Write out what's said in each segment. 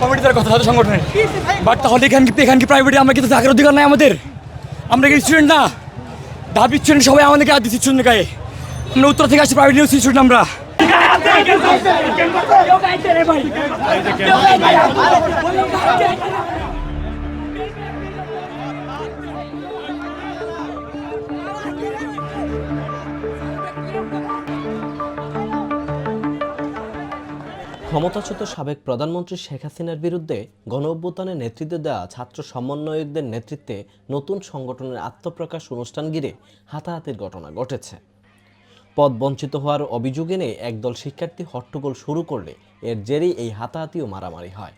কমিটিদের কথা সাথে সংগঠনের। বাট তাহলে এখানে এখানে কি প্রাইভেটে আমরা কিন্তু থাকার অধিকার নাই আমাদের? আমরা কি স্টুডেন্ট না? দাবি স্টুডেন্ট সবাই আমাদেরকে আর দিচ্ছি স্টুডেন্ট গায়ে। আমরা উত্তর থেকে আসছি প্রাইভেট ইউনিভার্সিটি স্টুডেন্ট আমরা। ক্ষমতাচ্যুত সাবেক প্রধানমন্ত্রী শেখ হাসিনার বিরুদ্ধে গণ নেতৃত্ব দেওয়া ছাত্র সমন্বয়কদের নেতৃত্বে নতুন সংগঠনের আত্মপ্রকাশ অনুষ্ঠান ঘিরে হাতাহাতির ঘটনা ঘটেছে। পদ বঞ্চিত হওয়ার অভিযোগ এনে একদল শিক্ষার্থী হট্টগোল শুরু করলে এর জেরেই এই হাতাহাতি ও মারামারি হয়।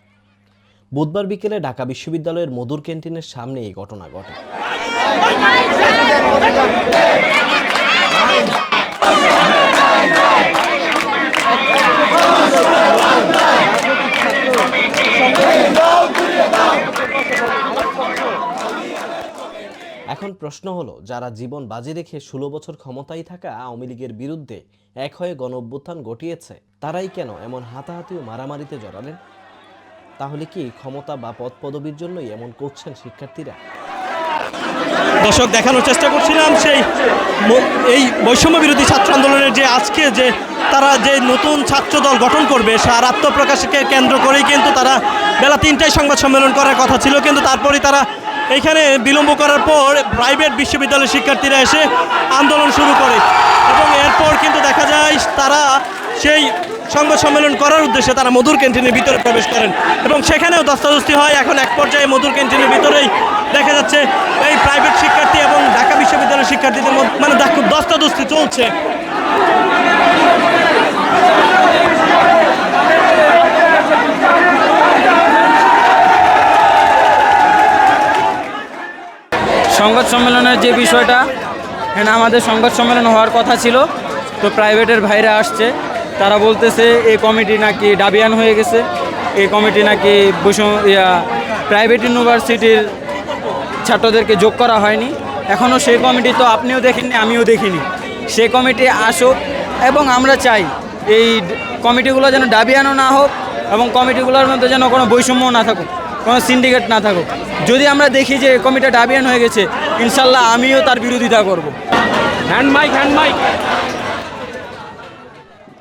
বুধবার বিকেলে ঢাকা বিশ্ববিদ্যালয়ের মধুর ক্যান্টিনের সামনে এই ঘটনা ঘটে। প্রশ্ন হলো, যারা জীবন বাজি রেখে ষোলো বছর ক্ষমতায় থাকা আওয়ামী লীগের বিরুদ্ধে এক হয়ে গণ অভ্যুত্থান ঘটিয়েছে, তারাই কেন এমন হাতাহাতি ও মারামারিতে জড়ালেন? তাহলে কি ক্ষমতা বা পদ পদবীর জন্যই এমন করছেন শিক্ষার্থীরা? দর্শক, দেখানোর চেষ্টা করছিলাম সেই এই বৈষম্য বিরোধী ছাত্র আন্দোলনের যে আজকে যে তারা যে নতুন ছাত্র দল গঠন করবে, সার আত্মপ্রকাশকে কেন্দ্র করেই কিন্তু তারা বেলা তিনটায় সংবাদ সম্মেলন করার কথা ছিল, কিন্তু তারপরে তারা এখানে বিলম্ব করার পর প্রাইভেট বিশ্ববিদ্যালয়ের শিক্ষার্থীরা এসে আন্দোলন শুরু করে। এবং এরপর কিন্তু দেখা যায় তারা সেই সংবাদ সম্মেলন করার উদ্দেশ্যে তারা মধুর ক্যান্টিনের ভিতরে প্রবেশ করেন। এবং সেখানেও দস্তাদস্তি হয়। এখন এক পর্যায়ে মধুর ক্যান্টিনের ভিতরেই দেখা যাচ্ছে এই প্রাইভেট শিক্ষার্থী এবং ঢাকা বিশ্ববিদ্যালয়ের শিক্ষার্থীদের মধ্যে মানে দস্তাদস্তি চলছে। সংবাদ সম্মেলনের যে বিষয়টা, এখানে আমাদের সংবাদ সম্মেলন হওয়ার কথা ছিল, তো প্রাইভেটের ভাইরা আসছে, তারা বলতেছে এই কমিটি নাকি ডাবিয়ান হয়ে গেছে এই কমিটি নাকি ইয়া, প্রাইভেট ইউনিভার্সিটির ছাত্রদেরকে যোগ করা হয়নি। এখনও সেই কমিটি তো আপনিও দেখেননি আমিও দেখিনি। সেই কমিটি আসুক এবং আমরা চাই এই কমিটিগুলো যেন ডাবিয়ানও না হোক এবং কমিটিগুলোর মধ্যে যেন কোনো বৈষম্য না থাকুক, কোনো সিন্ডিকেট না থাকুক। যদি আমরা দেখি যে কমিটা ডাবিয়ান হয়ে গেছে ইনশাল্লাহ আমিও তার বিরোধিতা করব। Hand mic hand mic.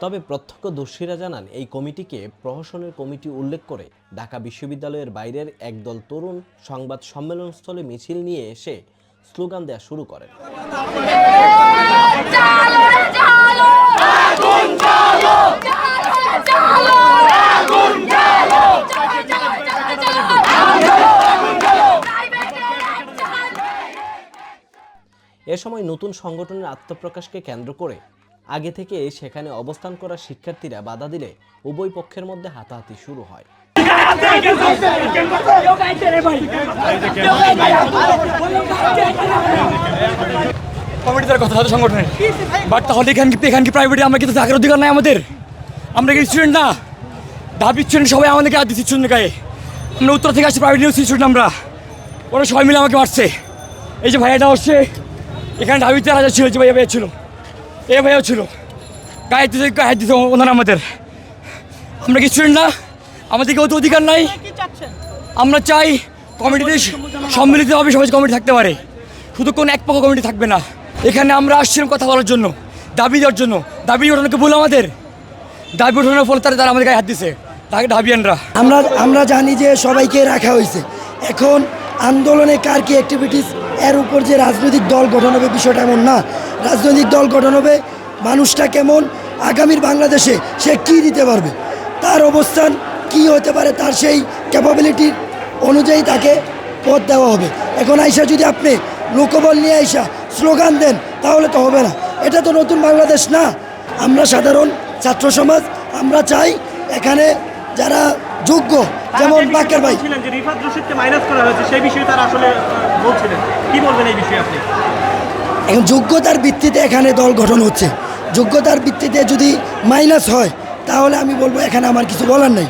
তবে প্রত্যক্ষদর্শীরা জানান এই কমিটিকে প্রহসনের কমিটি উল্লেখ করে ঢাকা বিশ্ববিদ্যালয়ের বাইরের একদল তরুণ সংবাদ সম্মেলনস্থলে মিছিল নিয়ে এসে স্লোগান দেয়া শুরু করেন। আগুন সময় নতুন সংগঠনের আত্মপ্রকাশকে কেন্দ্র করে আগে থেকে সেখানে অবস্থান করা শিক্ষার্থীরা বাধা দিলে উভয় পক্ষের মধ্যে হাতাহাতি শুরু হয়। কমিটিদের কথা সাথে সংগঠনের বাট তাহলে এখানে কি এখানে কি প্রাইভেটে আমরা কিন্তু থাকার অধিকার নাই আমাদের? আমরা কি স্টুডেন্ট না। দাবি স্টুডেন্ট সবাই আমাদেরকে আর দিচ্ছি স্টুডেন্ট গায়ে। আমরা উত্তর থেকে আসছি প্রাইভেট ইউনিভার্সিটি স্টুডেন্ট আমরা। ওরা সবাই মিলে আমাকে মারছে। এই যে ভাইয়াটা হচ্ছে এখানে দাবিতে রাজা ছিল, যে ভাইয়া ভাইয়া ছিল এ ভাইয়াও ছিল। গায়ে দিতে গায়ে দিতে ওনারা আমাদের। আমরা কি স্টুডেন্ট না? আমাদেরকে অত অধিকার নাই। আমরা চাই কমিটিতে সম্মিলিতভাবে সবাই কমিটি থাকতে পারে। শুধু কোনো এক পক্ষ কমিটি থাকবে না। এখানে আমরা আসছিলাম কথা বলার জন্য, দাবি দেওয়ার জন্য। দাবি ওঠানোকে ভুল আমাদের। দাবি ওঠানোর ফলে তারা তারা আমাদের গায়ে হাত দিছে। তাকে দাবিয়ানরা আমরা আমরা জানি যে সবাইকে রাখা হয়েছে। এখন আন্দোলনে কার কি অ্যাক্টিভিটিস এর উপর যে রাজনৈতিক দল গঠন হবে বিষয়টা এমন না। রাজনৈতিক দল গঠন হবে, মানুষটা কেমন, আগামীর বাংলাদেশে সে কি দিতে পারবে, তার অবস্থান কি হতে পারে, তার সেই ক্যাপাবিলিটির অনুযায়ী তাকে পদ দেওয়া হবে। এখন আইসা যদি আপনি লোকবল নিয়ে আইসা স্লোগান দেন, তাহলে তো হবে না। এটা তো নতুন বাংলাদেশ না। আমরা সাধারণ ছাত্র সমাজ, আমরা চাই এখানে যারা যোগ্য যেমন বাকের ভাই। ছিলেন যে রিফাত রশিদকে মাইনাস করা হয়েছে সেই বিষয়ে তারা আসলে বলছিলেন। কি বলবেন এই বিষয়ে আপনি? এখন যোগ্যতার ভিত্তিতে এখানে দল গঠন হচ্ছে। যোগ্যতার ভিত্তিতে যদি মাইনাস হয় তাহলে আমি বলব এখানে আমার কিছু বলার নেই।